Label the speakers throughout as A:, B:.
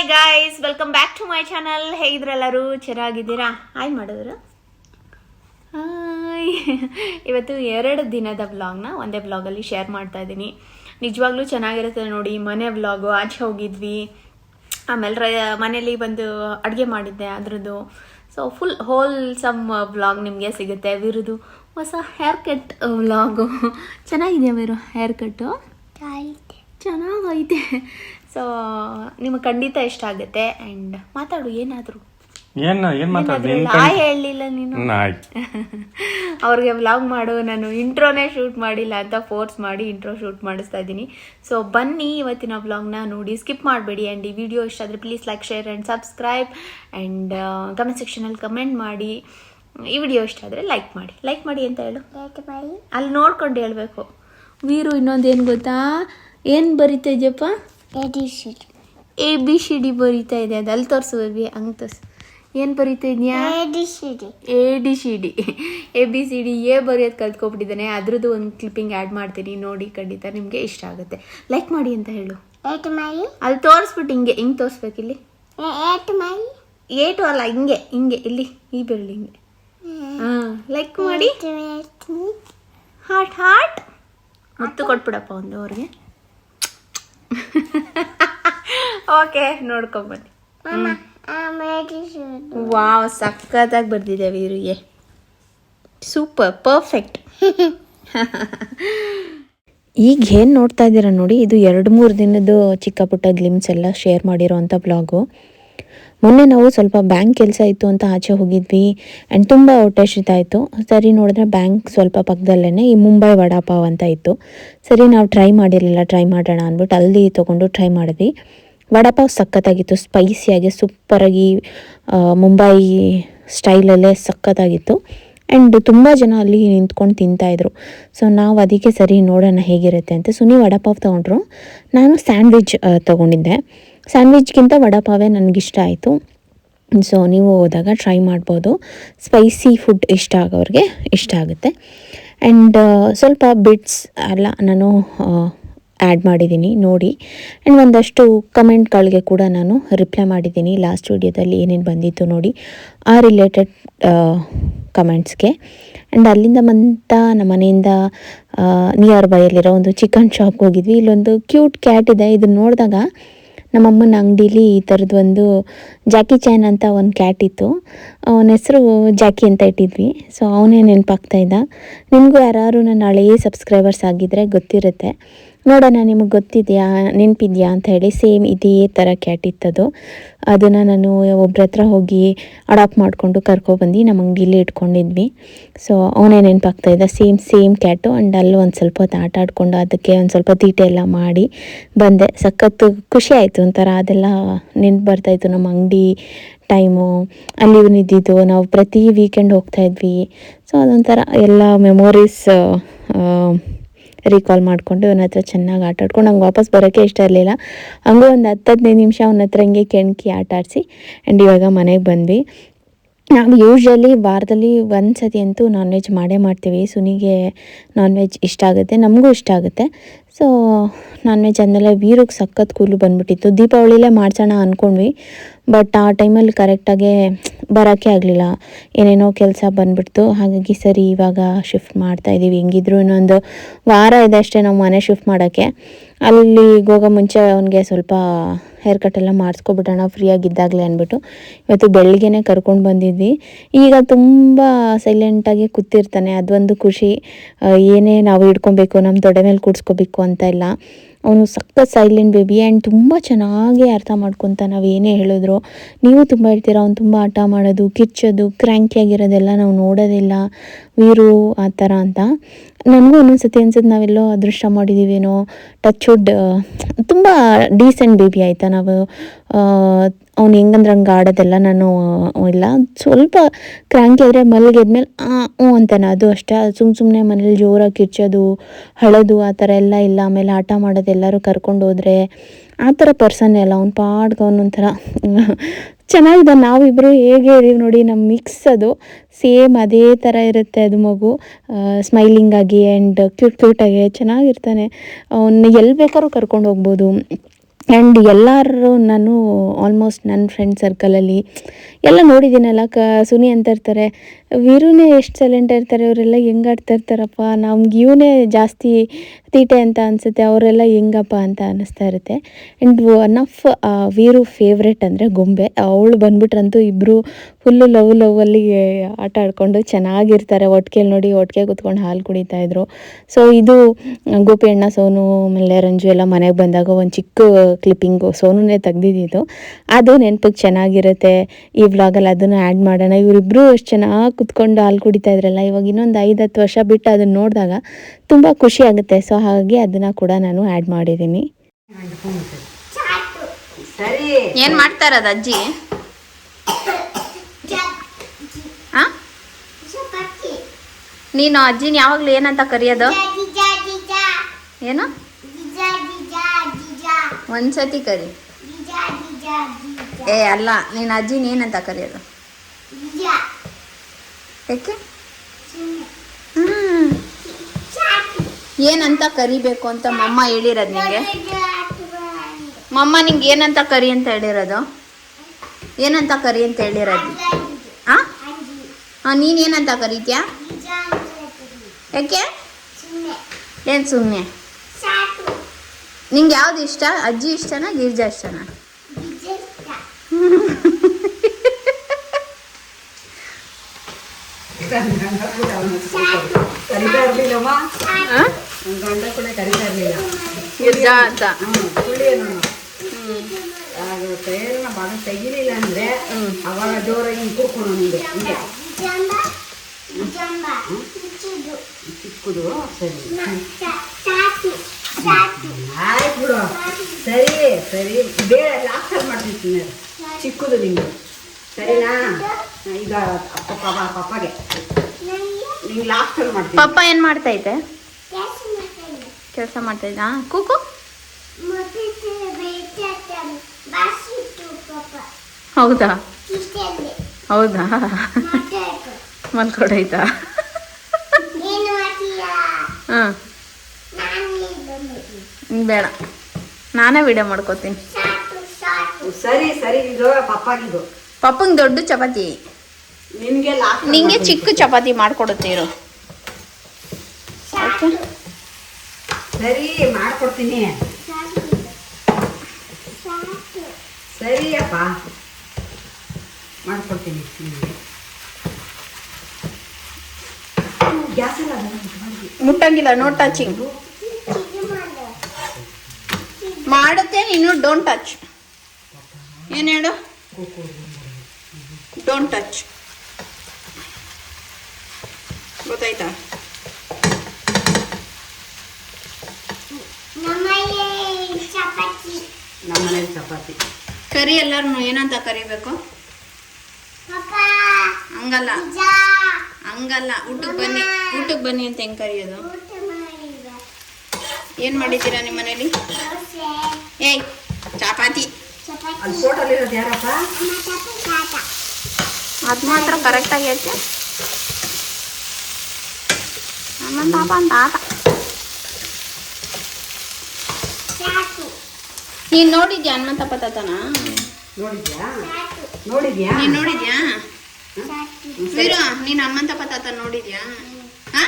A: Hi guys welcome back to my channel ಹೇಗಿದ್ರೆಲ್ಲರೂ ಚೆನ್ನಾಗಿದ್ದೀರಾ? Hi ಮಾಡಿದ್ರು. Hi ಇವತ್ತು ಎರಡು ದಿನದ ವ್ಲಾಗ್ನ ಒಂದೇ ವ್ಲಾಗಲ್ಲಿ ಶೇರ್ ಮಾಡ್ತಾ ಇದ್ದೀನಿ. ನಿಜವಾಗ್ಲೂ ಚೆನ್ನಾಗಿರುತ್ತೆ ನೋಡಿ ಮನೆ ವ್ಲಾಗು ಆಚೆ ಹೋಗಿದ್ವಿ. ಆಮೇಲೆ ರ ಮನೇಲಿ ಬಂದು ಅಡುಗೆ ಮಾಡಿದ್ದೆ ಅದರದ್ದು. So full wholesome vlog ನಿಮಗೆ ಸಿಗುತ್ತೆ. ವಿರುದು ಹೊಸ ಹೇರ್ ಕಟ್ ವ್ಲಾಗು ಚೆನ್ನಾಗಿದೆಯಾ ವಿರು? ಹೇರ್ ಕಟ್ಟು ಚೆನ್ನಾಗೈತೆ. ಸೊ ನಿಮಗೆ ಖಂಡಿತ ಇಷ್ಟ ಆಗುತ್ತೆ ಅಂಡ್ ಮಾತಾಡು ಏನಾದರೂ.
B: ಏನು ಏನು
A: ಹೇಳಲಿಲ್ಲ ನೀನು ಅವ್ರಿಗೆ ವ್ಲಾಗ್ ಮಾಡು ನಾನು ಇಂಟ್ರೋನೇ ಶೂಟ್ ಮಾಡಿಲ್ಲ ಅಂತ ಫೋರ್ಸ್ ಮಾಡಿ ಇಂಟ್ರೋ ಶೂಟ್ ಮಾಡಿಸ್ತಾ ಇದ್ದೀನಿ. ಸೊ ಬನ್ನಿ ಇವತ್ತಿನ ವ್ಲಾಗ್ನ ನೋಡಿ ಸ್ಕಿಪ್ ಮಾಡಬೇಡಿ ಆ್ಯಂಡ್ ಈ ವಿಡಿಯೋ ಇಷ್ಟ ಆದರೆ please like share and subscribe and comment ಸೆಕ್ಷನಲ್ಲಿ ಕಮೆಂಟ್ ಮಾಡಿ. ಈ ವಿಡಿಯೋ ಇಷ್ಟ ಆದರೆ ಲೈಕ್ ಮಾಡಿ. ಲೈಕ್ ಮಾಡಿ ಅಂತ ಹೇಳು. ಅಲ್ಲಿ ನೋಡ್ಕೊಂಡು ಹೇಳಬೇಕು. ವೀರು ಇನ್ನೊಂದು ಏನು ಗೊತ್ತಾ? ಏನು ಬರೀತಾ ಇದೆಯಪ್ಪ? ಎ ಬಿ ಸಿ ಡಿ ಬರೀತಾ ಇದೆ. ಅದು ಅಲ್ಲಿ ತೋರಿಸು ಬಿ ಹಂಗೆ ತೋರಿಸು. ಏನು ಬರೀತಾ ಇದೆಯಾ? A D C D A B C D A ಬರೆಯೋದು ಕಲ್ತ್ಕೊಬಿಟ್ಟಿದ್ದಾನೆ ಅದ್ರದ್ದು ಒಂದು ಕ್ಲಿಪ್ಪಿಂಗ್ ಆ್ಯಡ್ ಮಾಡ್ತೀನಿ. ನೋಡಿ ಖಂಡಿತ ನಿಮಗೆ ಇಷ್ಟ ಆಗುತ್ತೆ. ಲೈಕ್ ಮಾಡಿ ಅಂತ ಹೇಳು. ಅಲ್ಲಿ ತೋರಿಸ್ಬಿಟ್ಟು ಹಿಂಗೆ. ಹಿಂಗೆ ತೋರಿಸ್ಬೇಕು ಇಲ್ಲಿ. ಏಟು ಅಲ್ಲ ಹಿಂಗೆ. ಹಿಂಗೆ. ಇಲ್ಲಿ. ಈ ಬೆರಳು ಹಿಂಗೆ. ಹಾಂ ಲೈಕ್ ಮಾಡಿ. ಹಾಟ್ ಹಾಟ್ ಮುತ್ತು ಕೊಟ್ಬಿಡಪ್ಪ ಒಂದು ಅವ್ರಿಗೆ. ಓಕೆ ನೋಡ್ಕೊಂಬನ್ನಿ ವಾವ್ ಸಖತ್ತಾಗಿ ಬರ್ದಿದೆ ವೀರಿಗೆ. Super perfect. ಈಗ ಏನು ನೋಡ್ತಾ ಇದ್ದೀರಾ ನೋಡಿ ಇದು ಎರಡು ಮೂರು ದಿನದ್ದು ಚಿಕ್ಕ ಪುಟ್ಟ ಗ್ಲಿಮ್ಸ್ ಎಲ್ಲ ಶೇರ್ ಮಾಡಿರೋವಂಥ ಬ್ಲಾಗು ಮೊನ್ನೆ ನಾವು ಸ್ವಲ್ಪ ಬ್ಯಾಂಕ್ ಕೆಲಸ ಇತ್ತು ಅಂತ ಆಚೆ ಹೋಗಿದ್ವಿ ಆ್ಯಂಡ್ ತುಂಬ ಹೊಟ್ಟೆ ಆಯಿತು. ಸರಿ ನೋಡಿದ್ರೆ ಬ್ಯಾಂಕ್ ಸ್ವಲ್ಪ ಪಕ್ಕದಲ್ಲೇ ಈ ಮುಂಬೈ ವಡಾಪಾವ್ ಅಂತ ಇತ್ತು. ಸರಿ ನಾವು ಟ್ರೈ ಮಾಡಿರಲಿಲ್ಲ ಟ್ರೈ ಮಾಡೋಣ ಅಂದ್ಬಿಟ್ಟು ಅಲ್ಲಿ ತೊಗೊಂಡು ಟ್ರೈ ಮಾಡಿದ್ವಿ. ವಡಾಪಾವ್ ಸಖತ್ತಾಗಿತ್ತು ಸ್ಪೈಸಿಯಾಗಿ ಸೂಪರಾಗಿ ಮುಂಬೈ ಸ್ಟೈಲಲ್ಲೇ ಸಖತ್ತಾಗಿತ್ತು. ಆ್ಯಂಡ್ ತುಂಬ ಜನ ಅಲ್ಲಿ ನಿಂತ್ಕೊಂಡು ತಿಂತಾಯಿದ್ರು ಸೊ ನಾವು ಅದಕ್ಕೆ ಸರಿ ನೋಡೋಣ ಹೇಗಿರುತ್ತೆ ಅಂತ ಸುನಿ ವಡಪಾವ್ ತೊಗೊಂಡ್ರು. ನಾನು ಸ್ಯಾಂಡ್ವಿಚ್ ತೊಗೊಂಡಿದ್ದೆ. ಸ್ಯಾಂಡ್ವಿಚ್ಗಿಂತ ವಡಪಾವೇ ನನಗಿಷ್ಟ ಆಯಿತು. ಸೊ ನೀವು ಹೋದಾಗ ಟ್ರೈ ಮಾಡ್ಬೋದು. ಸ್ಪೈಸಿ ಫುಡ್ ಇಷ್ಟ ಆಗೋರಿಗೆ ಇಷ್ಟ ಆಗುತ್ತೆ. ಆ್ಯಂಡ್ ಸ್ವಲ್ಪ ಬಿಟ್ಸ್ ಅಲ್ಲ, ನಾನು ಆ್ಯಡ್ ಮಾಡಿದ್ದೀನಿ, ನೋಡಿ. ಆ್ಯಂಡ್ ಒಂದಷ್ಟು ಕಮೆಂಟ್ಗಳಿಗೆ ಕೂಡ ನಾನು ರಿಪ್ಲೈ ಮಾಡಿದ್ದೀನಿ ಲಾಸ್ಟ್ ವೀಡಿಯೋದಲ್ಲಿ ಏನೇನು ಬಂದಿತ್ತು ನೋಡಿ. ಆ ರಿಲೇಟೆಡ್ ಕಮೆಂಟ್ಸ್ಗೆ ಆ್ಯಂಡ್ ಅಲ್ಲಿಂದ ಬಂತ ನಮ್ಮ ಮನೆಯಿಂದ ನಿಯರ್ ಬೈಯಲ್ಲಿರೋ ಒಂದು ಚಿಕನ್ ಶಾಪ್ಗೆ ಹೋಗಿದ್ವಿ. ಇಲ್ಲೊಂದು ಕ್ಯೂಟ್ ಕ್ಯಾಟ್ ಇದೆ. ಇದನ್ನ ನೋಡಿದಾಗ ನಮ್ಮಮ್ಮನ ಅಂಗಡೀಲಿ ಈ ಥರದ್ದು ಒಂದು ಜಾಕಿ ಚಾನ್ ಅಂತ ಒಂದು ಕ್ಯಾಟ್ ಇತ್ತು. ಅವನ ಹೆಸರು ಜಾಕಿ ಅಂತ ಇಟ್ಟಿದ್ವಿ. ಸೊ ಅವನೇ ನೆನಪಾಗ್ತಾ ಇದ್ದ. ನಿಮಗೂ ಯಾರು ನನ್ನ ಹಳೆಯ ಸಬ್ಸ್ಕ್ರೈಬರ್ಸ್ ಆಗಿದ್ದರೆ ಗೊತ್ತಿರುತ್ತೆ. ನೋಡೋಣ ನಿಮಗೆ ಗೊತ್ತಿದೆಯಾ, ನೆನಪಿದೆಯಾ ಅಂತ ಹೇಳಿ ಸೇಮ್ ಇದೇ ಥರ ಕ್ಯಾಟ್ ಇತ್ತದು. ಅದನ್ನು ನಾನು ಒಬ್ರ ಹತ್ರ ಹೋಗಿ ಅಡಾಪ್ಟ್ ಮಾಡಿಕೊಂಡು ಕರ್ಕೊಬಂದು ನಮ್ಮ ಅಂಗಡಿಲಿ ಇಟ್ಕೊಂಡಿದ್ವಿ. ಸೊ ಅವನೇ ನೆನಪಾಗ್ತಾ ಇದ್ದ, ಸೇಮ್ ಸೇಮ್ ಕ್ಯಾಟು ಆ್ಯಂಡ್ ಅಲ್ಲಿ ಒಂದು ಸ್ವಲ್ಪ ಹೊತ್ತು ಆಟ ಆಡಿಕೊಂಡು ಅದಕ್ಕೆ ಒಂದು ಸ್ವಲ್ಪ ತೀಟೆ ಎಲ್ಲ ಮಾಡಿ ಬಂದೆ. ಸಖತ್ತು ಖುಷಿ ಆಯಿತು, ಒಂಥರ ಅದೆಲ್ಲ ನೆನ್ಪು ಬರ್ತಾಯಿತ್ತು ನಮ್ಮ ಅಂಗಡಿ ಟೈಮು ಅಲ್ಲಿ ಇವನಿದ್ದಿದ್ದು ನಾವು ಪ್ರತಿ ವೀಕೆಂಡ್ ಹೋಗ್ತಾಯಿದ್ವಿ ಸೊ ಅದೊಂಥರ ಎಲ್ಲ ಮೆಮೊರೀಸ್ ರೀಕಾಲ್ ಮಾಡಿಕೊಂಡು ಅವನ ಹತ್ರ ಚೆನ್ನಾಗಿ ಆಟ ಆಡ್ಕೊಂಡು ನಂಗೆ ವಾಪಸ್ ಬರೋಕ್ಕೆ ಇಷ್ಟ ಇರಲಿಲ್ಲ. ಹಂಗೂ ಒಂದು ಹತ್ತು ಹದಿನೈದು ನಿಮಿಷ ಅವನ ಹತ್ರ ಹಿಂಗೆ ಕೆಣಕಿ ಆಟ ಆಡಿಸಿ ಆ್ಯಂಡ್ ಇವಾಗ ಮನೆಗೆ ಬಂದ್ವಿ. ನಾವು ಯೂಶ್ವಲಿ ವಾರದಲ್ಲಿ ಒಂದು ಸತಿ ಅಂತೂ ನಾನ್ ವೆಜ್ ಮಾಡೇ ಮಾಡ್ತೀವಿ. ಸುನಿಗೆ ನಾನ್ ವೆಜ್ ಇಷ್ಟ ಆಗುತ್ತೆ, ನಮಗೂ ಇಷ್ಟ ಆಗುತ್ತೆ. ಸೊ ನಾನ್ ವೆಜ್ ಅಂದಮೇಲೆ ವೀರಕ್ಕೆ ಸಖತ್ ಕೂಲು ಬಂದ್ಬಿಟ್ಟಿತ್ತು. ದೀಪಾವಳಿಲೇ ಮಾಡ್ಸೋಣ ಅಂದ್ಕೊಂಡ್ವಿ ಬಟ್ ಆ ಟೈಮಲ್ಲಿ ಕರೆಕ್ಟಾಗೆ ಬರೋಕ್ಕೆ ಆಗಲಿಲ್ಲ. ಏನೇನೋ ಕೆಲಸ ಬಂದ್ಬಿಡ್ತು. ಹಾಗಾಗಿ ಸರಿ, ಇವಾಗ ಶಿಫ್ಟ್ ಮಾಡ್ತಾ ಇದ್ದೀವಿ ಹೆಂಗಿದ್ರು ಇನ್ನೊಂದು ವಾರ ಇದೆ ಅಷ್ಟೇ ನಾವು ಮನೆ ಶಿಫ್ಟ್ ಮಾಡೋಕ್ಕೆ. ಅಲ್ಲಿ ಹೋಗೋ ಮುಂಚೆ ಅವನಿಗೆ ಸ್ವಲ್ಪ ಹೇರ್ ಕಟ್ ಎಲ್ಲ ಮಾಡಿಸ್ಕೊಬಿಡೋಣ ಫ್ರೀಯಾಗಿದ್ದಾಗಲೇ ಅಂದ್ಬಿಟ್ಟು. ಇವತ್ತು ಬೆಳಿಗ್ಗೆನೇ ಕರ್ಕೊಂಡು ಬಂದಿದ್ವಿ. ಈಗ ತುಂಬ ಸೈಲೆಂಟಾಗಿ ಕೂತಿರ್ತಾನೆ. ಅದೊಂದು ಖುಷಿ. ಏನೇ ನಾವು ಹಿಡ್ಕೊಬೇಕು ನಮ್ಮ ತೊಡೆ ಮೇಲೆ ಕೂಡಿಸ್ಕೋಬೇಕು ಅಂತ ಇಲ್ಲ. ಅವನು ಸಖತ್ ಸೈಲೆಂಟ್ ಬೇಬಿ ಆ್ಯಂಡ್ ತುಂಬ ಚೆನ್ನಾಗಿ ಅರ್ಥ ಮಾಡ್ಕೊತ ನಾವು ಏನೇ ಹೇಳಿದ್ರು. ನೀವು ತುಂಬ ಹೇಳ್ತೀರ, ಅವ್ನು ತುಂಬ ಆಟ ಮಾಡೋದು, ಕಿಚ್ಚೋದು ಕ್ರ್ಯಾಂಕಿ ಆಗಿರೋದೆಲ್ಲ ನಾವು ನೋಡೋದಿಲ್ಲ, ವೀರು ಆ ಥರ ಅಂತ. ನನಗೂ ಒಂದೊಂದು ಸತಿ ಅನ್ಸುತ್ತೆ, ನಾವೆಲ್ಲೋ ಅದೃಷ್ಟ ಮಾಡಿದ್ದೀವೇನೋ ಟಚ್ ವುಡ್ ತುಂಬ ಡೀಸೆಂಟ್ ಬೇಬಿ ಆಯಿತಾ ನಾವು. ಅವ್ನು ಹೆಂಗಂದ್ರೆ ಹಂಗೆ ಆಡೋದೆಲ್ಲ ನಾನು ಇಲ್ಲ. ಸ್ವಲ್ಪ ಕ್ರ್ಯಾಂಕಿ ಆದರೆ ಮಲಗಿದ್ಮೇಲೆ ಹ್ಞೂ ಅಂತಾನೆ. ಅದು ಅಷ್ಟೇ. ಸುಮ್ಮ ಸುಮ್ಮನೆ ಮನೇಲಿ ಜೋರಾಗಿ ಕಿರ್ಚೋದು ಹಳೋದು, ಆ ಥರ ಎಲ್ಲ ಇಲ್ಲ. ಆಮೇಲೆ ಆಟ ಮಾಡೋದು ಎಲ್ಲರೂ ಕರ್ಕೊಂಡು ಹೋದರೆ, ಆ ಥರ ಪರ್ಸನ್ ಅಲ್ಲ ಅವ್ನು ಪಾಡ್ಗೆ ಅವನೊಂಥರ ಚೆನ್ನಾಗಿದೆ. ನಾವಿಬ್ಬರು ಹೇಗೆ ಇದೀವಿ ನೋಡಿ ನಮ್ಮ ಮಿಕ್ಸ್ ಅದು. ಸೇಮ್ ಅದೇ ಥರ ಇರುತ್ತೆ ಅದು ಮಗು. ಸ್ಮೈಲಿಂಗ್ ಆಗಿ ಆ್ಯಂಡ್ ಕ್ಯೂಟ್ ಕ್ಯೂಟಾಗಿ ಚೆನ್ನಾಗಿರ್ತಾನೆ. ಅವನ್ನ ಎಲ್ಲಿ ಬೇಕಾದ್ರೂ ಕರ್ಕೊಂಡು ಹೋಗ್ಬೋದು. ಆ್ಯಂಡ್ ಎಲ್ಲರೂ ನಾನು ಆಲ್ಮೋಸ್ಟ್ ನನ್ನ ಫ್ರೆಂಡ್ ಸರ್ಕಲಲ್ಲಿ ಎಲ್ಲ ನೋಡಿದ್ದೀನಲ್ಲ ಕ, ಸುನಿ ಅಂತ ಇರ್ತಾರೆ. ವೀರುನೇ ಎಷ್ಟು ಸೈಲೆಂಟ್ ಇರ್ತಾರೆ, ಅವರೆಲ್ಲ ಹೆಂಗೆ ಆಡ್ತಾ ಇರ್ತಾರಪ್ಪ? ನಮ್ಗೆ ಇವನೇ ಜಾಸ್ತಿ ತೀಟೆ ಅಂತ ಅನಿಸುತ್ತೆ, ಅವರೆಲ್ಲ ಹೆಂಗಪ್ಪ ಅಂತ ಅನ್ನಿಸ್ತಾ ಇರುತ್ತೆ. And one of Veeru favourite ಅಂದರೆ ಗೊಂಬೆ. ಅವಳು ಬಂದ್ಬಿಟ್ರಂತೂ ಇಬ್ಬರು ಫುಲ್ಲು ಲವ್ ಲವ್ವಲ್ಲಿ ಆಟ ಆಡ್ಕೊಂಡು ಚೆನ್ನಾಗಿರ್ತಾರೆ. ಒಟ್ಟಿಗೆಲಿ ನೋಡಿ ಒಟ್ಟಿಗೆ ಕುತ್ಕೊಂಡು ಹಾಲು ಕುಡಿತಾ ಇದ್ರು. ಸೊ ಇದು, ಗೋಪಿ ಅಣ್ಣ, ಸೋನು ಆಮೇಲೆ ರಂಜು ಎಲ್ಲ ಮನೆಗೆ ಬಂದಾಗ ಒಂದು ಚಿಕ್ಕ ಕ್ಲಿಪ್ಪಿಂಗು ಸೋನುನೇ ತೆಗ್ದಿದ್ದು. ಅದು ನೆನಪಿಗೆ ಚೆನ್ನಾಗಿರುತ್ತೆ. ಈ ವ್ಲಾಗಲ್ಲಿ ಅದನ್ನು ಆ್ಯಡ್ ಮಾಡೋಣ. ಇವರಿಬ್ಬರು ಅಷ್ಟು ಚೆನ್ನಾಗಿ ಕುತ್ಕೊಂಡು ಹಾಲು ಕುಡಿತಾ ಇದ್ರಲ್ಲ ಇವಾಗ ಇನ್ನೊಂದು ಐದು ಹತ್ತು ವರ್ಷ ಬಿಟ್ಟು ಅದನ್ನು ನೋಡಿದಾಗ ತುಂಬ ಖುಷಿ ಆಗುತ್ತೆ. ಸೊ ಹಾಗಾಗಿ ಅದನ್ನು ಕೂಡ ನಾನು ಆ್ಯಡ್ ಮಾಡಿದ್ದೀನಿ.
C: ಸರಿ.
A: ಏನು ಮಾಡ್ತಾರ ಅಜ್ಜಿ? ನೀನು ಅಜ್ಜಿನ ಯಾವಾಗಲೂ ಏನಂತ ಕರೆಯೋದು? ಏನು? ಒಂದ್ಸತಿ ಕರಿ. ಏ ಅಲ್ಲ ನೀನು ಅಜ್ಜಿನ ಏನಂತ ಕರೆಯೋದು. ಯಾಕೆ ಹ್ಮ್. ಏನಂತ ಕರಿಬೇಕು ಅಂತ ಮಮ್ಮ ಹೇಳಿರೋದು ನಿಮಗೆ ಮಮ್ಮ ನಿಂಗೆ ಏನಂತ ಕರಿ ಅಂತ ಹೇಳಿರೋದು? ಏನಂತ ಕರಿ ಅಂತ ಹೇಳಿರೋದು? ಹಾಂ ನೀನು ಏನಂತ ಕರೀತ್ಯಾ? ಯಾಕೆ ಏನು ಸುಮ್ಮನೆ ನಿಂಗೆ ಯಾವ್ದು ಇಷ್ಟ? ಅಜ್ಜಿ ಇಷ್ಟನಾ ಗಿರ್ಜಾ ಇಷ್ಟನಾ?
C: ತೆಗಿಲಿಲ್ಲ ಅಂದ್ರೆ ಅವಾಗ ಜೋರಾಗಿ ಹಿಂಗ್ ಕೂರ್ಕೊಂಡು ನಿಂಗೆ ಹಿಂಗೆ ಚಿಕ್ಕದು ಸರಿ ಆಯ್ತು ಬಿಡು ಸರಿ ಸರಿ ಬೇಡ ಲಾಸ್ಟಲ್ಲಿ ಮಾಡ್ತೀನಿ ಚಿಕ್ಕದು ನಿಂಗೆ ಸರಿನಾ? ಈಗ ಪಪ್ಪ ಪಪ್ಪಗೆ ನಿಂಗೆ ಲಾಸ್ಟಲ್ಲಿ ಮಾಡ್ತೀನಿ.
A: ಪಪ್ಪ ಏನು ಮಾಡ್ತೈತೆ ಕೆಲಸ ಮಾಡ್ತೈತಾ ಕೂಕು ಹೌದಾ? ಹೌದಾ? ಮಲ್ಕೊಡೈತಾ ಹಾಂ. ಬೇಡ. ನಾನೇ ವಿಡಿಯೋ ಮಾಡ್ಕೋತೀನಿ.
C: ಸರಿ ಸರಿ ಇದು ಪಪ್ಪಾಗಿದು
A: ಪಪ್ಪಂಗೆ ದೊಡ್ಡ ಚಪಾತಿ.
C: ನಿನಗೆ ಲಾಸ್ಟ್
A: ನಿಂಗೆ ಚಿಕ್ಕ ಚಪಾತಿ ಮಾಡ್ಕೊಡುತ್ತೀರು.
C: ಸರಿ ಮಾಡ್ಕೊಡ್ತೀನಿ. ಸರಿಯಪ್ಪ ಮಾಡ್ಕೊಡ್ತೀನಿ. ನಿಮಗೆ ಗ್ಯಾಸ್ ಇಲ್ಲ
A: ಮುಟ್ಟಂಗಿಲ್ಲ ನೋ ಟಚಿಂಗ್ ಮಾಡುತ್ತೆ ನೀನು ಡೋಂಟ್ ಟಚ್ ಏನು ಹೇಳು? ಡೋಂಟ್ ಟಚ್ ಗೊತ್ತಾಯ್ತಾ?
C: ನಮ್ಮ ಮನೇಲಿ ಚಪಾತಿ.
A: ಕರಿ ಎಲ್ಲರೂ ಏನಂತ ಕರಿಬೇಕು? ಹಂಗಲ್ಲ. ಹಂಗಲ್ಲ. ಊಟಕ್ಕೆ ಬನ್ನಿ. ಊಟಕ್ಕೆ ಬನ್ನಿ ಅಂತ ಹೆಂಗೆ ಕರಿಯೋದು? ಏನು ಮಾಡಿದ್ದೀರಾ ನಿಮ್ಮ ಮನೇಲಿ ಏಯ್ ಚಪಾತಿ.
C: ಅಲ್ಲಿ ಫೋಟೋಲಿರೋದು ಯಾರಪ್ಪ?
A: ಅದು ಮಾತ್ರ ಕರೆಕ್ಟಾಗಿ ಐತೆ ಹನುಮಂತ ಪಾಪ ಅಂತ ಆಟ ನೀನು ನೋಡಿದ್ಯಾ ಹನುಮಂತಪ್ಪ ತಾತನ?
C: ನೋಡಿದ್ಯಾ? ನೋಡಿದ್ಯಾ?
A: ನೀನು ನೋಡಿದ್ಯಾ? ವೀರ ನೀನು ಹನುಮಂತಪ್ಪ ತಾತ ನೋಡಿದ್ಯಾ? ಹಾ?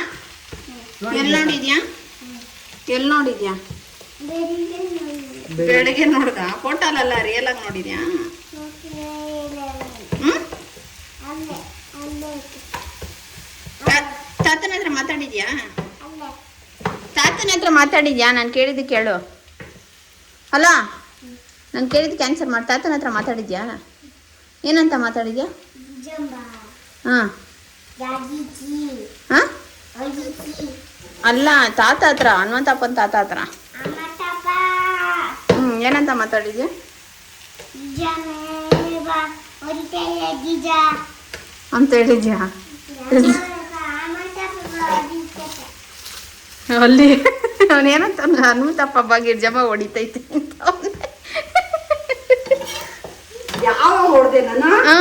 A: ಎಲ್ಲಿ ನೋಡಿದ್ಯಾ? ಎಲ್ಲಿ ನೋಡಿದ್ಯಾ? ಬೆಳಗ್ಗೆ ನೋಡ್ದ? ಫೋಟೋಲಲ್ಲ ರಿಯಲ್ ಆಗಿ ನೋಡಿದ್ಯಾ? ತಾತನ ಹತ್ರ ಮಾತಾಡಿದ್ಯಾ? ತಾತನ ಹತ್ರ ಮಾತಾಡಿದ್ಯಾ? ನಾನು ಕೇಳಿದ್ದು ಕೇಳು. ಅಲ್ಲ ನಾನು ಕೇಳಿದ್ದು ಕ್ಯಾನ್ಸಲ್ ಮಾಡಿ ತಾತನ ಹತ್ರ ಮಾತಾಡಿದ್ಯಾ? ಏನಂತ ಮಾತಾಡಿದ್ಯಾ? ಹಾಂ. ಹಾಂ? ಅಲ್ಲ ತಾತ ಹತ್ರ ಹನುಮಂತಪ್ಪನ ತಾತ ಹತ್ರ. ಏನಂತ ಮಾತಾಡಿದ್ಯಾ? ಅಂತ ಹೇಳಿದ್ಯಾ ಅಲ್ಲಿ ಅವನೇನಂತ ಹನುಮಂತಪ್ಪ ಬಗ್ಗೆ ಜಮ ಹೊಡಿತೈತೆ ಅಂತ.
C: ಯಾವ ಹೊಡೆದೆ ನಾನು?
A: ಹಾ.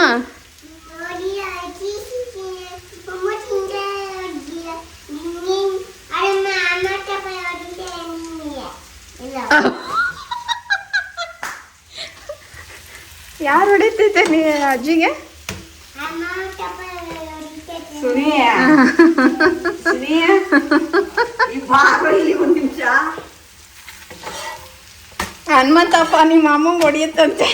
A: ನೀ ಅಜ್ಜಿಗೆ? ಹನುಮಂತಪ್ಪ ನಿಮ್ಮ ಅಮ್ಮಂಗೆ ಹೊಡಿಯುತ್ತಂತೆ.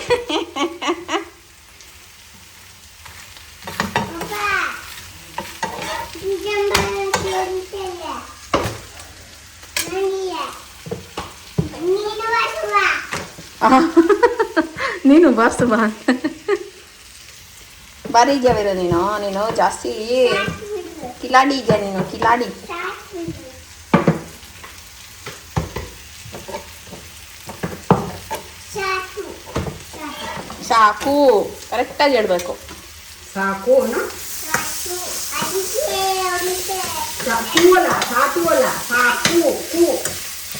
A: ನೀನು ಬಾಸ್ತು ಬಾ ಬಾರಿ ಇದೆಯವಿರ ನೀನು ನೀನು ಜಾಸ್ತಿ ಕಿಲಾಡಿ ಇದೆಯಾ ನೀನು ಕಿಲಾಡಿ? ಸಾಕು. ಕರೆಕ್ಟಾಗಿ ಹೇಳಬೇಕು.
C: ಸಾಕು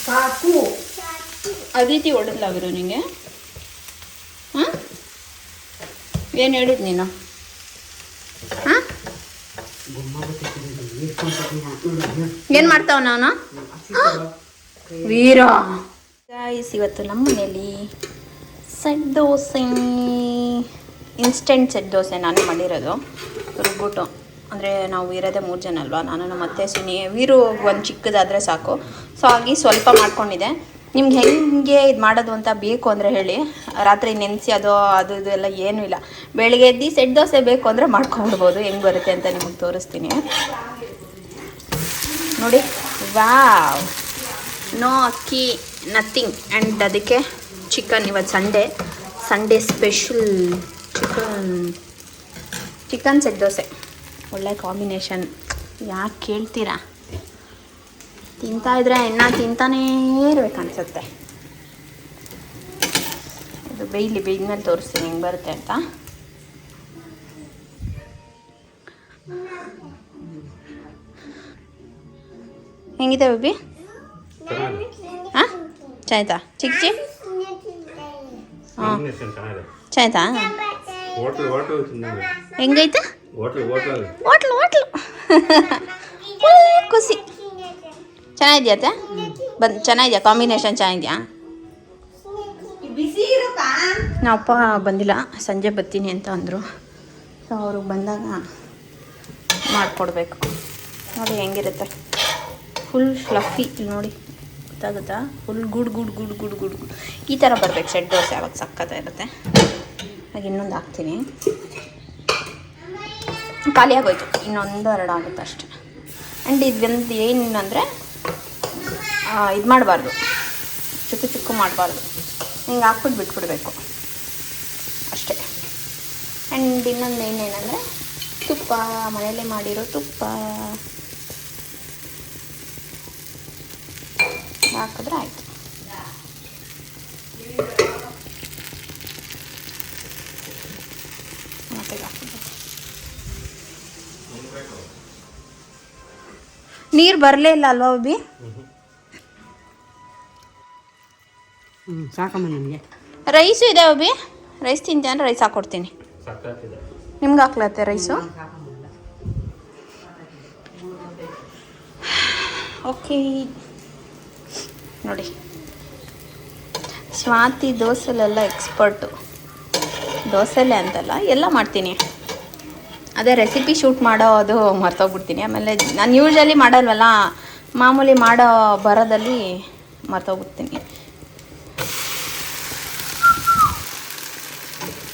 C: ಸಾಕು.
A: ಅದಿತಿ ಹೊಡೆದ್ಲಾವಿರು ನಿಂಗೆ. ಹಾಂ ಏನು ಹೇಳಿದ್ ನೀನು? ಏನು ಮಾಡ್ತಾವ ನಾನು ವೀರ. ಇವತ್ತು ನಮ್ಮ ಮನೇಲಿ set dosa. Instant set dosa ನಾನು ಮಾಡಿರೋದು. ರುಬ್ಬಿಟ್ಟು. ಅಂದರೆ ನಾವು ಇರೋದೇ ಮೂರು ಜನ ಅಲ್ವಾ? ನಾನು ನಮ್ಮ ಅತ್ತೆ ಸುನಿ. ವೀರು ಒಂದು ಚಿಕ್ಕದಾದರೆ ಸಾಕು. ಸೊ ಹಾಗೆ ಸ್ವಲ್ಪ ಮಾಡ್ಕೊಂಡಿದ್ದೆ. ನಿಮ್ಗೆ ಹೆಂಗೆ ಇದು ಮಾಡೋದು ಅಂತ ಬೇಕು ಅಂದರೆ ಹೇಳಿ. ರಾತ್ರಿ ನೆನೆಸಿ ಅದು ಅದು, ಇದು ಎಲ್ಲ ಏನೂ ಇಲ್ಲ. ಬೆಳಗ್ಗೆ ಎದ್ದು ಸೆಟ್ ದೋಸೆ ಬೇಕು ಅಂದರೆ ಮಾಡ್ಕೊಂಡ್ಬಿಡ್ಬೋದು. ಹೆಂಗೆ ಬರುತ್ತೆ ಅಂತ ನಿಮಗೆ ತೋರಿಸ್ತೀನಿ. ನೋಡಿ. Wow. No akki nothing and ಅದಕ್ಕೆ ಚಿಕನ್ ಇವತ್ತು Sunday. Sunday special chicken chicken set dosa. ಒಳ್ಳೆ ಕಾಂಬಿನೇಷನ್ ಯಾಕೆ ಕೇಳ್ತೀರಾ? ತಿಂತಾ ಇದ್ರೆ ಇನ್ನ ತಿಂತಾನೇ ಇರ್ಬೇಕನ್ಸುತ್ತೆ ಇದು ಬೇಯ್ಲಿ ಬೇಯ್ದ್ಮೇಲೆ ತೋರಿಸ್ತೀನಿ ಹೆಂಗೆ ಬರುತ್ತೆ ಅಂತ. ಹೆಂಗಿದೆ ಬೇಬಿ? ಹಾಂ. ಚಾಯ್ತಾ ಚಿಕ್ಕ ಚಿ
B: ಹಾಂ
A: ಚಾಯ್ತಾ ಹೆಂಗೈತೆ?
B: ಹೋಟ್ಲ್
A: ಹೋಟ್ಲು ಖುಷಿ. ಚೆನ್ನಾಗಿದ್ಯಾ? ಅತ್ತೆ ಬಂದು ಚೆನ್ನಾಗಿದ್ಯಾ ಕಾಂಬಿನೇಷನ್ ಚೆನ್ನಾಗಿದ್ಯಾ ನಮ್ಮ ಅಪ್ಪ ಬಂದಿಲ್ಲ. ಸಂಜೆ ಬರ್ತೀನಿ ಅಂತ ಅಂದರು. ಸೊ ಅವ್ರಿಗೆ ಬಂದಾಗ ಮಾಡಿಕೊಡ್ಬೇಕು. ನೋಡಿ ಹೆಂಗಿರುತ್ತೆ. ಫುಲ್ ಫ್ಲಫಿ ನೋಡಿ. ಗೊತ್ತಾಗುತ್ತಾ? Full good good good good good good ಈ ಥರ ಬರ್ಬೇಕು. ಸೆಟ್ ದೋಸೆ ಅವಾಗ ಸಕ್ಕತ್ತ ಇರುತ್ತೆ. ಹಾಗೆ ಇನ್ನೊಂದು ಹಾಕ್ತೀನಿ. ಖಾಲಿಯಾಗೋಯ್ತು. ಇನ್ನೊಂದು ಎರಡು ಆಗುತ್ತೆ ಅಷ್ಟೆ ಆ್ಯಂಡ್ ಇದೊಂದು ಏನಂದರೆ ಇದು ಮಾಡಬಾರ್ದು. ಚಿಕ್ಕ ಚಿಕ್ಕ ಮಾಡಬಾರ್ದು. ಹಿಂಗೆ ಹಾಕ್ಬಿಟ್ಟು ಬಿಟ್ಬಿಡ್ಬೇಕು. ಅಷ್ಟೇ. ಆ್ಯಂಡ್ ಇನ್ನೊಂದು ಏನೇನಂದರೆ ತುಪ್ಪ. ಮನೆಯಲ್ಲೇ ಮಾಡಿರೋ ತುಪ್ಪ. ಹಾಕಿದ್ರೆ ಆಯಿತು ಮತ್ತೆ ಹಾಕ್ಬಿಡ್ಬೇಕು ನೀರು ಬರಲೇ ಇಲ್ಲ ಅಲ್ವಾ ಬಿ
C: ಸಾಕಮ್ಮ ನನಗೆ
A: ರೈಸು ಇದೆ ಒಬ್ಬಿ ರೈಸ್ ತಿಂತೇನೆ ಅಂದ್ರೆ ರೈಸ್ ಹಾಕ್ಕೊಡ್ತೀನಿ
B: ಸಕ್ಕತ್ತಿದೆ
A: ನಿಮ್ಗೆ ಹಾಕ್ಲತ್ತೆ ರೈಸು ಓಕೆ ನೋಡಿ. ಸ್ವಾತಿ ದೋಸೆಲೆಲ್ಲ ಎಕ್ಸ್ಪರ್ಟು ದೋಸೆಲೆ ಅಂತಲ್ಲ ಎಲ್ಲ ಮಾಡ್ತೀನಿ. ಅದೇ ರೆಸಿಪಿ ಶೂಟ್ ಮಾಡೋ ಅದು ಮರ್ತೋಗ್ಬಿಡ್ತೀನಿ. ಆಮೇಲೆ ನಾನು ಯೂಶ್ವಲಿ ಮಾಡಲ್ವಲ್ಲ, ಮಾಮೂಲಿ ಮಾಡೋ ಬರೋದಲ್ಲಿ ಮರ್ತೋಗ್ಬಿಡ್ತೀನಿ.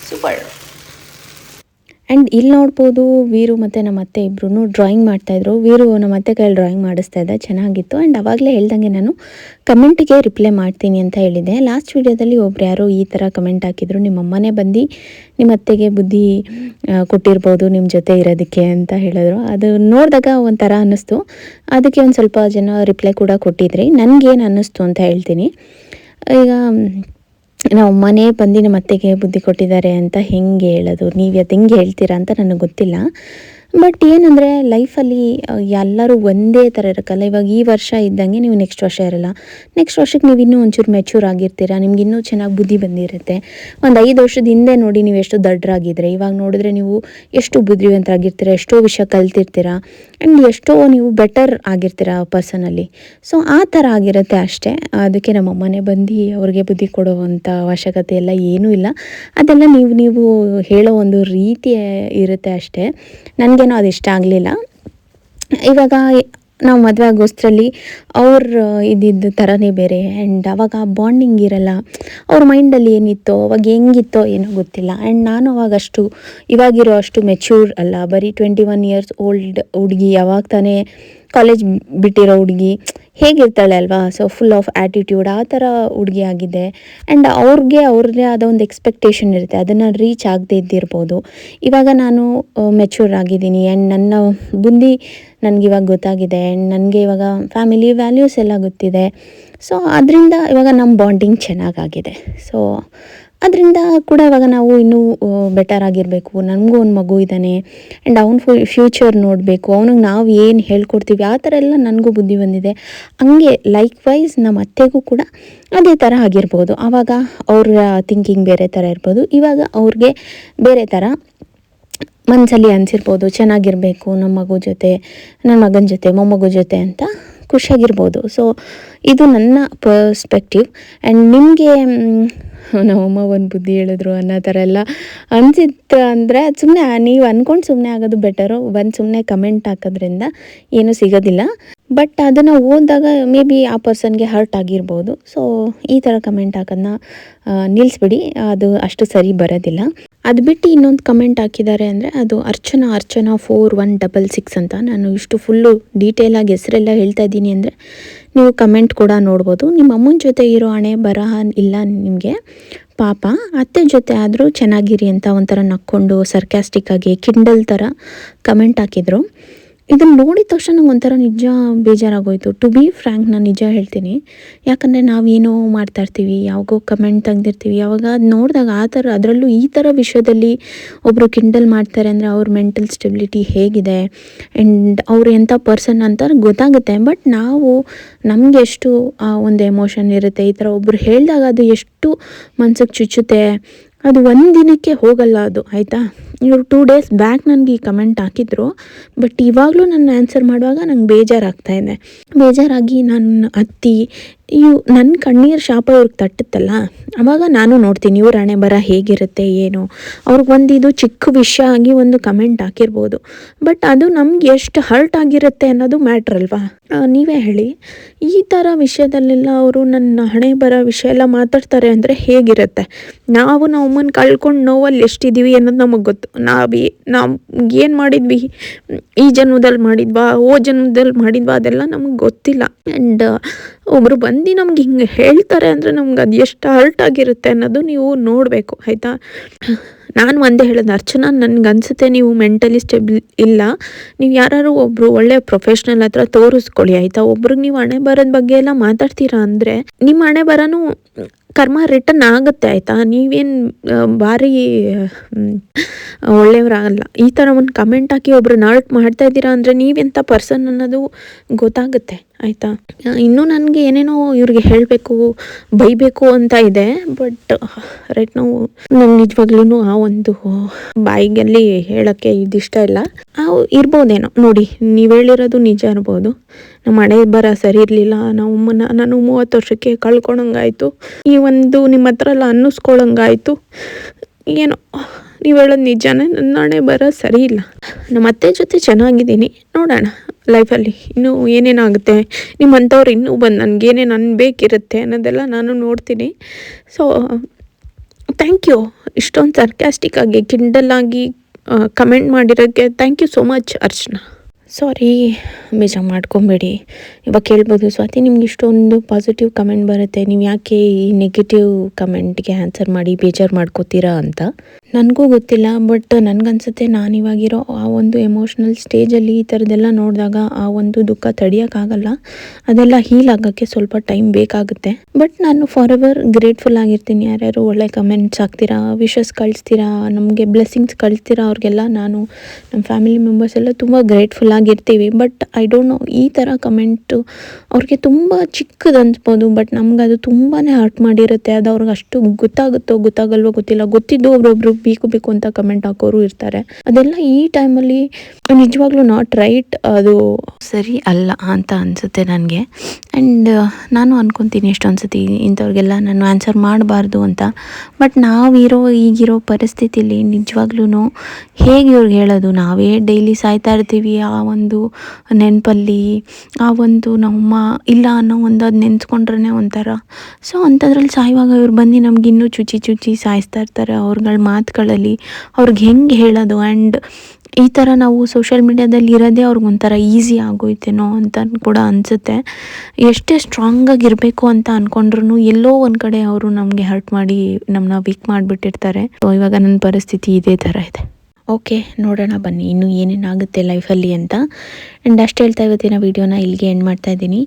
A: ಸೂಪರ್.
D: ಆ್ಯಂಡ್ ಇಲ್ಲಿ ನೋಡ್ಬೋದು ವೀರು ಮತ್ತು ನಮ್ಮ ಅತ್ತೆ ಇಬ್ಬರೂ ಡ್ರಾಯಿಂಗ್ ಮಾಡ್ತಾಯಿದ್ರು ವೀರು ನಮ್ಮ ಅತ್ತೆ ಕೈಯಲ್ಲಿ ಡ್ರಾಯಿಂಗ್ ಮಾಡಿಸ್ತಾ ಇದ್ದ. ಚೆನ್ನಾಗಿತ್ತು. ಆ್ಯಂಡ್ ಅವಾಗಲೇ ಹೇಳ್ದಂಗೆ ನಾನು ಕಮೆಂಟಿಗೆ ರಿಪ್ಲೈ ಮಾಡ್ತೀನಿ ಅಂತ ಹೇಳಿದೆ ಲಾಸ್ಟ್ ವೀಡಿಯೋದಲ್ಲಿ ಒಬ್ರು ಯಾರೋ ಈ ಥರ ಕಮೆಂಟ್ ಹಾಕಿದ್ರು. ನಿಮ್ಮ ಅಮ್ಮನೇ ಬಂದು ನಿಮ್ಮ ಅತ್ತೆಗೆ ಬುದ್ಧಿ ಕೊಟ್ಟಿರ್ಬೋದು ನಿಮ್ಮ ಜೊತೆ ಇರೋದಕ್ಕೆ ಅಂತ ಹೇಳಿದ್ರು. ಅದು ನೋಡಿದಾಗ ಒಂಥರ ಅನ್ನಿಸ್ತು. ಅದಕ್ಕೆ ಒಂದು ಸ್ವಲ್ಪ ಜನ ರಿಪ್ಲೈ ಕೂಡ ಕೊಟ್ಟಿದ್ರಿ. ನನಗೇನು ಅನ್ನಿಸ್ತು ಅಂತ ಹೇಳ್ತೀನಿ. ಈಗ ನಾವು ಮನೆ ಬಂದು ನಮ್ಮ ಅತ್ತೆಗೆ ಬುದ್ಧಿ ಕೊಟ್ಟಿದ್ದಾರೆ ಅಂತ ಹೆಂಗೆ ಹೇಳೋದು? ನೀವು ಅದು ಹೆಂಗೆ ಹೇಳ್ತೀರಾ ಅಂತ ನನಗೆ ಗೊತ್ತಿಲ್ಲ.
A: ಬಟ್ ಏನಂದರೆ ಲೈಫಲ್ಲಿ ಎಲ್ಲರೂ ಒಂದೇ ಥರ ಇರೋಕ್ಕಲ್ಲ. ಇವಾಗ ಈ ವರ್ಷ ಇದ್ದಂಗೆ ನೀವು ನೆಕ್ಸ್ಟ್ ವರ್ಷ ಇರಲ್ಲ. ನೆಕ್ಸ್ಟ್ ವರ್ಷಕ್ಕೆ ನೀವು ಇನ್ನೂ ಒಂಚೂರು ಮೆಚೂರ್ ಆಗಿರ್ತೀರಾ? ನಿಮ್ಗೆ ಇನ್ನೂ ಚೆನ್ನಾಗಿ ಬುದ್ಧಿ ಬಂದಿರುತ್ತೆ. ಒಂದು ಐದು ವರ್ಷದ ಹಿಂದೆ ನೋಡಿ ನೀವು ಎಷ್ಟು ದಡ್ಡರಾಗಿದ್ರೆ ಇವಾಗ ನೋಡಿದ್ರೆ ನೀವು ಎಷ್ಟು ಬುದ್ಧಿವಂತರಾಗಿರ್ತೀರ, ಎಷ್ಟೋ ವಿಷಯ ಕಲ್ತಿರ್ತೀರ ಆ್ಯಂಡ್ ಎಷ್ಟೋ ನೀವು ಬೆಟರ್ ಆಗಿರ್ತೀರ ಪರ್ಸನಲ್ಲಿ ಸೊ ಆ ಥರ ಆಗಿರುತ್ತೆ ಅಷ್ಟೇ. ಅದಕ್ಕೆ ನಮ್ಮ ಅಮ್ಮನೆ ಬಂದು ಅವ್ರಿಗೆ ಬುದ್ಧಿ ಕೊಡುವಂಥ ಅವಶ್ಯಕತೆ ಎಲ್ಲ ಏನೂ ಇಲ್ಲ. ಅದೆಲ್ಲ ನೀವು ನೀವು ಹೇಳೋ ಒಂದು ರೀತಿ ಇರುತ್ತೆ ಅಷ್ಟೇ. ನನಗೇನೋ ಅದು ಇಷ್ಟ ಆಗಲಿಲ್ಲ. ಇವಾಗ ನಾವು ಮದುವೆ ಆಗೋಷ್ಟರಲ್ಲಿ ಅವ್ರ ಇದ್ದಿದ್ದು ಥರನೇ ಬೇರೆ ಆ್ಯಂಡ್ ಅವಾಗ ಬಾಂಡಿಂಗ್ ಇರಲ್ಲ. ಅವ್ರ ಮೈಂಡಲ್ಲಿ ಏನಿತ್ತೋ, ಅವಾಗ ಹೆಂಗಿತ್ತೋ ಏನೋ ಗೊತ್ತಿಲ್ಲ. ಆ್ಯಂಡ್ ನಾನು ಅವಾಗ ಅಷ್ಟು, ಇವಾಗಿರೋ ಅಷ್ಟು ಮೆಚ್ಯೂರ್ ಅಲ್ಲ. ಬರೀ ಟ್ವೆಂಟಿ ಒನ್ ಇಯರ್ಸ್ ಓಲ್ಡ್ ಹುಡುಗಿ ಯಾವಾಗ ತಾನೇ ಕಾಲೇಜ್ ಬಿಟ್ಟಿರೋ ಹುಡುಗಿ. ಹೇಗಿರ್ತಾಳೆ ಅಲ್ವಾ? ಸೊ ಫುಲ್ ಆಫ್ ಆ್ಯಟಿಟ್ಯೂಡ್ ಆ ಥರ ಹುಡುಗಿ ಆಗಿದೆ. ಆ್ಯಂಡ್ ಅವ್ರಿಗೆ ಅವ್ರದ್ದೇ ಆದ ಒಂದು ಎಕ್ಸ್ಪೆಕ್ಟೇಷನ್ ಇರುತ್ತೆ. ಅದನ್ನು ರೀಚ್ ಆಗದೇ ಇದ್ದಿರ್ಬೋದು. ಇವಾಗ ನಾನು ಮೆಚೂರ್ ಆಗಿದ್ದೀನಿ. ಆ್ಯಂಡ್ ನನ್ನ ಬುದ್ಧಿ ನನಗೆ ಇವಾಗ ಗೊತ್ತಾಗಿದೆ. ಆ್ಯಂಡ್ ನನಗೆ ಇವಾಗ ಫ್ಯಾಮಿಲಿ ವ್ಯಾಲ್ಯೂಸ್ ಎಲ್ಲ ಗೊತ್ತಿದೆ. ಸೊ ಅದರಿಂದ ಇವಾಗ ನಮ್ಮ ಬಾಂಡಿಂಗ್ ಚೆನ್ನಾಗಾಗಿದೆ. ಸೊ ಅದರಿಂದ ಕೂಡ ಇವಾಗ ನಾವು ಇನ್ನೂ ಬೆಟರ್ ಆಗಿರಬೇಕು. ನನಗೂ ಒಂದು ಮಗು ಇದ್ದಾನೆ ಆ್ಯಂಡ್ ಅವ್ನ ಫು ಫ್ಯೂಚರ್ ನೋಡಬೇಕು. ಅವನಿಗೆ ನಾವು ಏನು ಹೇಳ್ಕೊಡ್ತೀವಿ, ಆ ಥರ ಎಲ್ಲ ನನಗೂ ಬುದ್ಧಿ ಬಂದಿದೆ. ಹಂಗೆ ಲೈಕ್ ವೈಸ್ ನಮ್ಮ ಅತ್ತೆಗೂ ಕೂಡ ಅದೇ ಥರ ಆಗಿರ್ಬೋದು. ಆವಾಗ ಅವರ ಥಿಂಕಿಂಗ್ ಬೇರೆ ಥರ ಇರ್ಬೋದು. ಇವಾಗ ಅವ್ರಿಗೆ ಬೇರೆ ಥರ ಮನಸ್ಸಲ್ಲಿ ಅನಿಸಿರ್ಬೋದು. ಚೆನ್ನಾಗಿರಬೇಕು ನಮ್ಮ ಮಗು ಜೊತೆ ನನ್ನ ಮಗನ ಜೊತೆ, ಮೊಮ್ಮಗು ಜೊತೆ ಅಂತ ಖುಷಿಯಾಗಿರ್ಬೋದು. ಸೊ ಇದು ನನ್ನ ಪರ್ಸ್ಪೆಕ್ಟಿವ್ ಆ್ಯಂಡ್ ನಿಮಗೆ ನಮ್ಮಮ್ಮ ಒಂದು ಬುದ್ಧಿ ಹೇಳಿದ್ರು ಅನ್ನೋ ಥರ ಎಲ್ಲ ಅನಿಸಿತ್ತು ಅಂದರೆ ಸುಮ್ಮನೆ ನೀವು ಅಂದ್ಕೊಂಡು ಸುಮ್ಮನೆ ಆಗೋದು ಬೆಟರು ಒಂದು ಸುಮ್ಮನೆ ಕಮೆಂಟ್ ಹಾಕೋದ್ರಿಂದ ಏನೂ ಸಿಗೋದಿಲ್ಲ. ಬಟ್ ಅದನ್ನು ಓದಿದಾಗ ಮೇ ಬಿ ಆ ಪರ್ಸನ್ಗೆ ಹರ್ಟ್ ಆಗಿರ್ಬೋದು. ಸೊ ಈ ಥರ ಕಮೆಂಟ್ ಹಾಕೋದನ್ನ ನಿಲ್ಲಿಸ್ಬಿಡಿ ಅದು ಅಷ್ಟು ಸರಿ ಬರೋದಿಲ್ಲ. ಅದು ಬಿಟ್ಟು ಇನ್ನೊಂದು ಕಮೆಂಟ್ ಹಾಕಿದ್ದಾರೆ ಅಂದರೆ ಅದು Archana Archana four one double six ಅಂತ. ನಾನು ಇಷ್ಟು ಫುಲ್ಲು ಡೀಟೇಲಾಗಿ ಹೆಸರೆಲ್ಲ ಹೇಳ್ತಾ ಇದ್ದೀನಿ ಅಂದರೆ ನೀವು ಕಮೆಂಟ್ ಕೂಡ ನೋಡ್ಬೋದು. ನಿಮ್ಮ ಅಮ್ಮನ ಜೊತೆ ಇರೋ ಹಣೆ, ಬರಹ ಇಲ್ಲ ನಿಮಗೆ. ಪಾಪ, ಅತ್ತೆ ಜೊತೆ ಆದರೂ ಚೆನ್ನಾಗಿರಿ ಅಂತ ಒಂಥರ ನಕ್ಕೊಂಡು ಸರ್ಕ್ಯಾಸ್ಟಿಕ್ಕಾಗಿ ಕಿಂಡಲ್ ಥರ ಕಮೆಂಟ್ ಹಾಕಿದ್ರು. ಇದನ್ನು ನೋಡಿದ ತಕ್ಷಣ ನಂಗೆ ಒಂಥರ ನಿಜ ಬೇಜಾರಾಗೋಯ್ತು. ಟು ಬಿ ಫ್ರ್ಯಾಂಕ್ ನಾನು ನಿಜ ಹೇಳ್ತೀನಿ. ಯಾಕಂದರೆ ನಾವೇನೋ ಮಾಡ್ತಾ ಇರ್ತೀವಿ, ಯಾವಾಗೋ ಕಮೆಂಟ್ ತೆಗ್ದಿರ್ತೀವಿ, ಯಾವಾಗ ಅದು ನೋಡಿದಾಗ ಆ ಥರ, ಅದರಲ್ಲೂ ಈ ಥರ ವಿಷಯದಲ್ಲಿ ಒಬ್ಬರು ಕಿಂಡಲ್ ಮಾಡ್ತಾರೆ ಅಂದರೆ ಅವ್ರ ಮೆಂಟಲ್ ಸ್ಟೆಬಿಲಿಟಿ ಹೇಗಿದೆ ಆ್ಯಂಡ್ ಅವ್ರು ಎಂಥ ಪರ್ಸನ್ ಅಂತ ಗೊತ್ತಾಗುತ್ತೆ. ಬಟ್ ನಾವು, ನಮಗೆ ಎಷ್ಟು, ಆ, ಒಂದು ಎಮೋಷನ್ ಇರುತ್ತೆ, ಈ ಥರ ಒಬ್ರು ಹೇಳಿದಾಗ ಅದು ಎಷ್ಟು ಮನ್ಸಿಗೆ ಚುಚ್ಚುತ್ತೆ, ಅದು ಒಂದು ದಿನಕ್ಕೆ ಹೋಗಲ್ಲ ಅದು, ಆಯಿತಾ? ಇವರು ಟೂ ಡೇಸ್ ಬ್ಯಾಕ್ ನನಗೆ ಈ ಕಮೆಂಟ್ ಹಾಕಿದ್ರು ಬಟ್ ಇವಾಗಲೂ ನನ್ನ ಆನ್ಸರ್ ಮಾಡುವಾಗ ನಂಗೆ ಬೇಜಾರಾಗ್ತಾ ಇದೆ. ಬೇಜಾರಾಗಿ ನನ್ನ ಅತ್ತಿ, ಇವು ನನ್ನ ಕಣ್ಣೀರು ಶಾಪ ಇವ್ರಿಗೆ ತಟ್ಟುತ್ತಲ್ಲ, ಅವಾಗ ನಾನು ನೋಡ್ತೀನಿ ಇವ್ರ ಹಣೆ ಬರ ಹೇಗಿರುತ್ತೆ, ಏನು. ಅವ್ರಿಗೆ ಒಂದು ಇದು ಚಿಕ್ಕ ವಿಷಯ ಆಗಿ ಒಂದು ಕಮೆಂಟ್ ಹಾಕಿರ್ಬೋದು. ಬಟ್ ಅದು ನಮ್ಗೆ ಎಷ್ಟು ಹರ್ಟ್ ಆಗಿರುತ್ತೆ ಅನ್ನೋದು ಮ್ಯಾಟ್ರ್ ಅಲ್ವಾ? ನೀವೇ ಹೇಳಿ. ಈ ಥರ ವಿಷಯದಲ್ಲೆಲ್ಲ ಅವರು ನನ್ನ ಹಣೆ ಬರ ವಿಷಯ ಎಲ್ಲ ಮಾತಾಡ್ತಾರೆ ಅಂದರೆ ಹೇಗಿರುತ್ತೆ? ನಾವು ನಮ್ಮನ್ನು ಕಳ್ಕೊಂಡು ನೋವಲ್ಲಿ ಎಷ್ಟಿದ್ದೀವಿ ಅನ್ನೋದು ನಮಗೆ ಗೊತ್ತು. ನಾವು ನಾವು ಏನು ಮಾಡಿದ್ವಿ? ಈ ಜನ್ಮದಲ್ಲಿ ಮಾಡಿದ್ವಾ, ಓ ಜನ್ಮದಲ್ಲಿ ಮಾಡಿದ್ವಾ ಅದೆಲ್ಲ ನಮಗೆ ಗೊತ್ತಿಲ್ಲ. ಆ್ಯಂಡ್ ಒಬ್ಬರು ಬಂದು ನಮ್ಗೆ ಹಿಂಗೆ ಹೇಳ್ತಾರೆ ಅಂದರೆ ನಮ್ಗೆ ಅದು ಎಷ್ಟು ಹರ್ಟ್ ಆಗಿರುತ್ತೆ ಅನ್ನೋದು ನೀವು ನೋಡಬೇಕು, ಆಯಿತಾ? ನಾನು ಒಂದೇ ಹೇಳೋದು, ಅರ್ಚನಾ ನನಗೆ ಅನಿಸುತ್ತೆ ನೀವು ಮೆಂಟಲಿ ಸ್ಟೆಬಲ್ ಇಲ್ಲ. ನೀವು ಯಾರು ಒಬ್ಬರು ಒಳ್ಳೆ ಪ್ರೊಫೆಷ್ನಲ್ ಹತ್ರ ತೋರಿಸ್ಕೊಳ್ಳಿ, ಆಯಿತಾ? ಒಬ್ರಿಗೆ ನೀವು ಹಣೆ ಬರೋದ ಬಗ್ಗೆ ಎಲ್ಲ ಮಾತಾಡ್ತೀರಾ ಅಂದರೆ, ನಿಮ್ಮ ಹಣೆ ಬರೋನು ಕರ್ಮ ರಿಟರ್ನ್ ಆಗುತ್ತೆ, ಆಯಿತಾ? ನೀವೇನು ಭಾರಿ ಒಳ್ಳೆಯವರಾಗಲ್ಲ ಈ ಥರ ಒಂದು ಕಮೆಂಟ್ ಹಾಕಿ ಒಬ್ರು ನರ್ಟ್ ಮಾಡ್ತಾ ಇದ್ದೀರಾ ಅಂದರೆ ನೀವೆಂಥ ಪರ್ಸನ್ ಅನ್ನೋದು ಗೊತ್ತಾಗುತ್ತೆ. ಆಯಿತಾ? ಇನ್ನೂ ನನಗೆ ಏನೇನೋ ಇವ್ರಿಗೆ ಹೇಳಬೇಕು, ಬೈಬೇಕು ಅಂತ ಇದೆ, ಬಟ್ ರೈಟ್ ನಾವು ನಂಗೆ ನಿಜವಾಗ್ಲೂ ಆ ಒಂದು ಬಾಯಿಗಲ್ಲಿ ಹೇಳೋಕ್ಕೆ ಇದಿಷ್ಟ ಇಲ್ಲ. ಇರ್ಬೋದೇನೋ. ನೋಡಿ, ನೀವು ಹೇಳಿರೋದು ನಿಜ ಇರ್ಬೋದು ನಮ್ಮ ಹಣೆ ಬರ ಸರಿ ಇರಲಿಲ್ಲ. ನಾವು ನಾನು ಮೂವತ್ತು ವರ್ಷಕ್ಕೆ ಕಳ್ಕೊಳಂಗಾಯ್ತು ಈ ಒಂದು ನಿಮ್ಮ ಹತ್ರ ಎಲ್ಲ ಅನ್ನಿಸ್ಕೊಳಂಗಾಯ್ತು. ಏನೋ, ನೀವು ಹೇಳೋದು ನಿಜಾನೇ ನನ್ನ ಹಣೆ ಬರ ಸರಿ ಇಲ್ಲ. ನಮ್ಮ ಅತ್ತೆ ಜೊತೆ ಚೆನ್ನಾಗಿದ್ದೀನಿ. ನೋಡೋಣ. ಲೈಫಲ್ಲಿ ಇನ್ನೂ ಏನೇನಾಗುತ್ತೆ? ನಿಮ್ಮಂಥವ್ರು ಇನ್ನೂ ಬಂದು ನನಗೇನೇನು ಅನ್ಬೇಕಿರುತ್ತೆ ಅನ್ನೋದೆಲ್ಲ ನಾನು ನೋಡ್ತೀನಿ. ಸೊ ಥ್ಯಾಂಕ್ ಯು ಇಷ್ಟೊಂದು ಸರ್ಕ್ಯಾಸ್ಟಿಕ್ ಆಗಿ ಕಿಂಡಲ್ ಆಗಿ comment ಮಾಡಿರೋಕ್ಕೆ thank you so much Archana. Sorry ಬೇಜಾರು ಮಾಡ್ಕೊಬೇಡಿ. ಇವಾಗ ಕೇಳ್ಬೋದು ಸ್ವಾತಿ, ನಿಮ್ಗೆ ಇಷ್ಟೊಂದು ಪಾಸಿಟಿವ್ ಕಮೆಂಟ್ ಬರುತ್ತೆ. ನೀವು ಯಾಕೆ ಈ ನೆಗೆಟಿವ್ ಕಮೆಂಟ್ಗೆ ಆನ್ಸರ್ ಮಾಡಿ ಬೇಜಾರು ಮಾಡ್ಕೋತೀರಾ ಅಂತ? ನನಗೂ ಗೊತ್ತಿಲ್ಲ ಬಟ್ ನನಗನ್ಸುತ್ತೆ ನಾನು ಇವಾಗಿರೋ ಆ ಒಂದು ಎಮೋಷ್ನಲ್ ಸ್ಟೇಜಲ್ಲಿ ಈ ಥರದ್ದೆಲ್ಲ ನೋಡಿದಾಗ ಆ ಒಂದು ದುಃಖ ತಡಿಯೋಕ್ಕಾಗಲ್ಲ ಅದೆಲ್ಲ ಹೀಲ್ ಆಗೋಕ್ಕೆ ಸ್ವಲ್ಪ ಟೈಮ್ ಬೇಕಾಗುತ್ತೆ. ಬಟ್ ನಾನು ಫಾರ್ ಎವರ್ ಗ್ರೇಟ್ಫುಲ್ ಆಗಿರ್ತೀನಿ. ಯಾರ್ಯಾರು ಒಳ್ಳೆ ಕಮೆಂಟ್ಸ್ ಹಾಕ್ತೀರಾ ವಿಶಸ್ ಕಳಿಸ್ತೀರಾ, ನಮಗೆ ಬ್ಲೆಸ್ಸಿಂಗ್ಸ್ ಕಳಿಸ್ತೀರಾ, ಅವ್ರಿಗೆಲ್ಲ ನಾನು ನಮ್ಮ ಫ್ಯಾಮಿಲಿ ಮೆಂಬರ್ಸ್ ಎಲ್ಲ ತುಂಬ ಗ್ರೇಟ್ಫುಲ್ ಆಗಿರ್ತೀವಿ. ಬಟ್ ಐ ಡೋಂಟ್ ನೋ ಈ ಥರ ಕಮೆಂಟು ಅವ್ರಿಗೆ ತುಂಬ ಚಿಕ್ಕದು ಅನ್ಸ್ಬೋದು ಬಟ್ ನಮ್ಗೆ ಅದು ತುಂಬಾ ಹರ್ಟ್ ಮಾಡಿರುತ್ತೆ. ಅದು ಅವ್ರಿಗೆ ಅಷ್ಟು ಗೊತ್ತಾಗುತ್ತೋ ಗೊತ್ತಾಗಲ್ವೋ ಗೊತ್ತಿಲ್ಲ. ಗೊತ್ತಿದ್ದು ಒಬ್ರೊಬ್ರು ಬೇಕು ಬೇಕು ಅಂತ ಕಮೆಂಟ್ ಹಾಕೋರು ಇರ್ತಾರೆ. ಅದೆಲ್ಲ ಈ ಟೈಮಲ್ಲಿ ನಿಜವಾಗ್ಲೂ ನಾಟ್ ರೈಟ್ ಅದು ಸರಿ ಅಲ್ಲ ಅಂತ ಅನಿಸುತ್ತೆ ನನಗೆ. ಆ್ಯಂಡ್ ನಾನು ಅನ್ಕೊತೀನಿ ಎಷ್ಟೊಂದು ಸತಿ ಇಂಥವ್ರಿಗೆಲ್ಲ ನಾನು ಆನ್ಸರ್ ಮಾಡಬಾರ್ದು ಅಂತ. ಬಟ್ ನಾವಿರೋ, ಈಗಿರೋ ಪರಿಸ್ಥಿತಿಲಿ ನಿಜವಾಗ್ಲೂ ಹೇಗೆ ಇವ್ರಿಗೆ ಹೇಳೋದು? ನಾವೇ ಡೈಲಿ ಸಾಯ್ತಾ ಇರ್ತೀವಿ, ಆ ಒಂದು ನೆನಪಲ್ಲಿ, ಆ ಒಂದು ನಮ್ಮ ಇಲ್ಲ ಅನ್ನೋ ಒಂದು ಅದು ನೆನೆಸ್ಕೊಂಡ್ರೆ ಒಂಥರ. ಸೊ ಅಂಥದ್ರಲ್ಲಿ ಸಾಯುವಾಗ ಇವ್ರು ಬಂದು ನಮ್ಗೆ ಇನ್ನೂ ಚುಚ್ಚಿ ಚುಚ್ಚಿ ಸಾಯಿಸ್ತಾ ಇರ್ತಾರೆ, ಅವ್ರಗಳ ಮಾತುಗಳಲ್ಲಿ ಅವ್ರಿಗೆ ಹೆಂಗೆ ಹೇಳೋದು ಆ್ಯಂಡ್ ಈ ಥರ ನಾವು ಸೋಷಿಯಲ್ ಮೀಡ್ಯಾದಲ್ಲಿ ಇರೋದೇ ಅವ್ರಿಗೆ ಒಂಥರ ಈಸಿ ಆಗೋಯ್ತೇನೋ ಅಂತ ಕೂಡ ಅನಿಸುತ್ತೆ. ಎಷ್ಟೇ ಸ್ಟ್ರಾಂಗಾಗಿ ಇರಬೇಕು ಅಂತ ಅಂದ್ಕೊಂಡ್ರು ಎಲ್ಲೋ ಒಂದು ಕಡೆ ಅವರು ನಮಗೆ ಹರ್ಟ್ ಮಾಡಿ ನಮ್ಮನ್ನ ವೀಕ್ ಮಾಡಿಬಿಟ್ಟಿರ್ತಾರೆ. ಸೊ ಇವಾಗ ನನ್ನ ಪರಿಸ್ಥಿತಿ ಇದೇ ಥರ ಇದೆ. ಓಕೆ, ನೋಡೋಣ ಬನ್ನಿ, ಇನ್ನೂ ಏನೇನಾಗುತ್ತೆ ಲೈಫಲ್ಲಿ ಅಂತ. ಆ್ಯಂಡ್ ಅಷ್ಟು ಹೇಳ್ತಾ ಇವತ್ತಿನ ವೀಡಿಯೋನ ಇಲ್ಲಿಗೆ ಎಂಡ್ ಮಾಡ್ತಾ ಇದ್ದೀನಿ.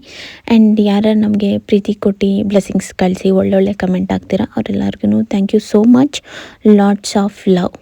A: ಆ್ಯಂಡ್ ಯಾರು ನಮಗೆ ಪ್ರೀತಿ ಕೊಟ್ಟು ಬ್ಲೆಸ್ಸಿಂಗ್ಸ್ ಕಳಿಸಿ ಒಳ್ಳೊಳ್ಳೆ ಕಮೆಂಟ್ ಆಗ್ತೀರಾ ಅವರೆಲ್ಲರಿಗೂ thank you so much lots of love